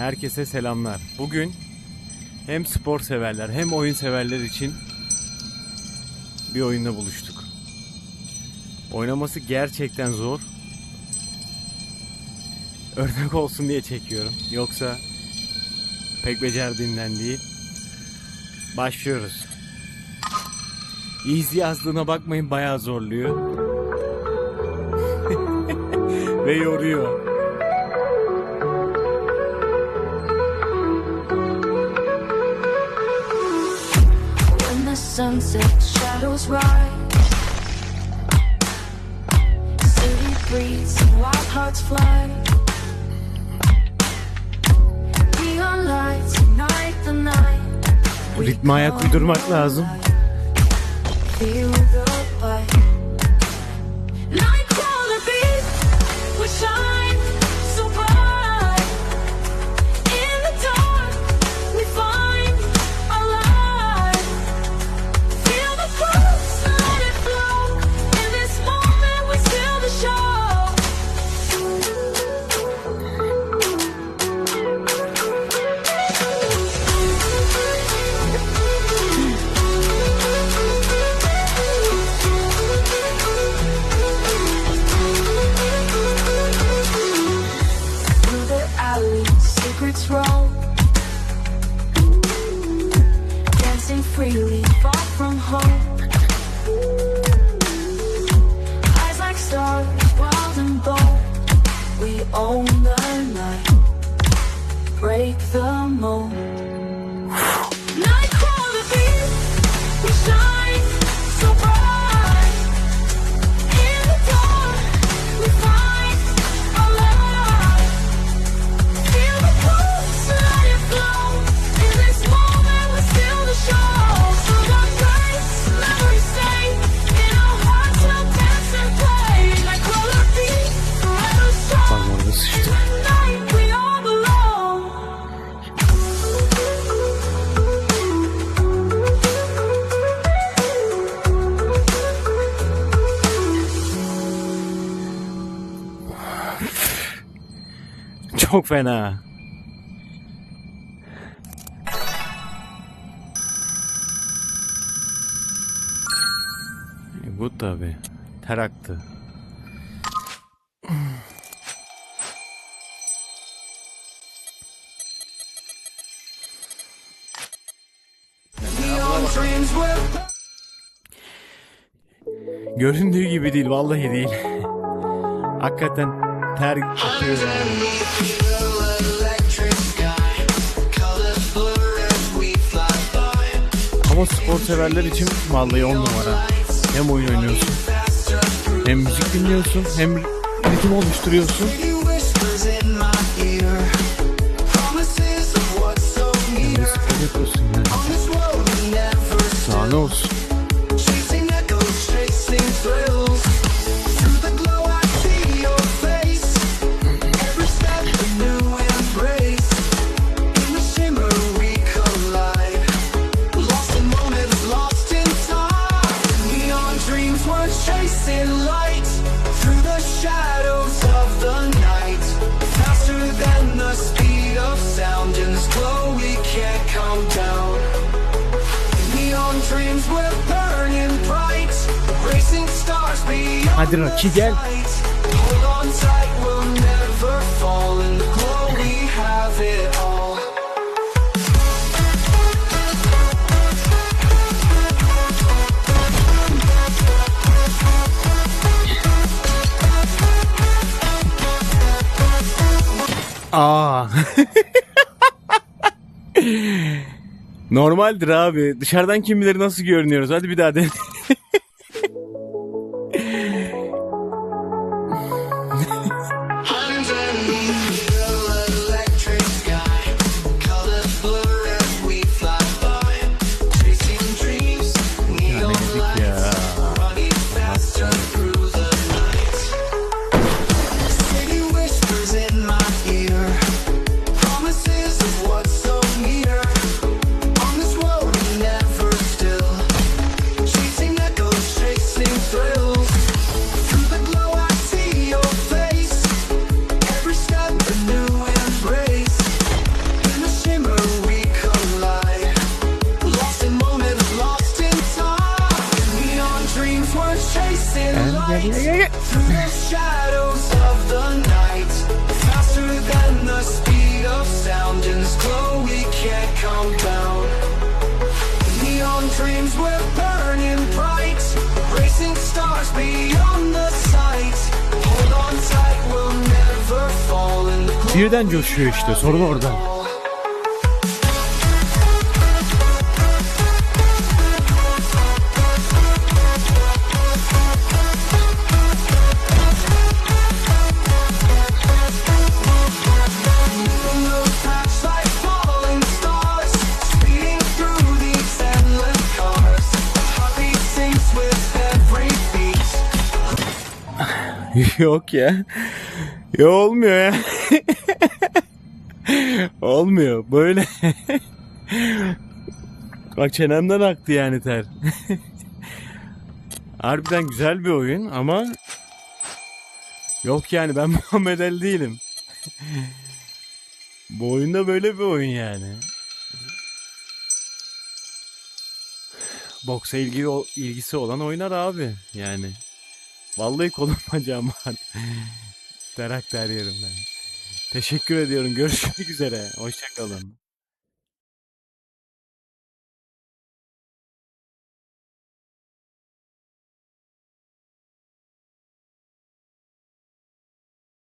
Herkese selamlar. Bugün hem spor severler hem oyun severler için bir oyunda buluştuk. Oynaması gerçekten zor. Örnek olsun diye çekiyorum. Yoksa pek becerdiğimden değil. Başlıyoruz. Easy yazdığına bakmayın bayağı zorluyor. Ve yoruyor. Sunset shadows rise, city breathes and wild hearts fly. Neon lights ignite the night. Ritme ayak uydurmak lazım. Feel the freely, far from home. Eyes like stars, wild and bold. We own the night, break the mold. Çok fena. E, bu tabi. Ter aktı. Göründüğü gibi değil, vallahi değil. Hakikaten ter akıyor. Ama spor severler için vallahi on numara. Hem oyun oynuyorsun, hem müzik dinliyorsun, hem ritim oluşturuyorsun. İt all. Aa. Normaldir abi. Dışarıdan kim bilir nasıl görünüyoruz. Hadi bir daha de. Heartbeat sinks with every beat. Yok ya. Ya olmuyor ya. olmuyor. Böyle. Bak çenemden aktı yani ter. Harbiden güzel bir oyun ama yok yani ben Muhammed Ali değilim. Bu oyunda böyle bir oyun yani. Boksa ilgi, ilgisi olan oynar abi yani. Vallahi kolum bacağım var. Terak der yerimden. Teşekkür ediyorum. Görüşmek üzere. Hoşçakalın.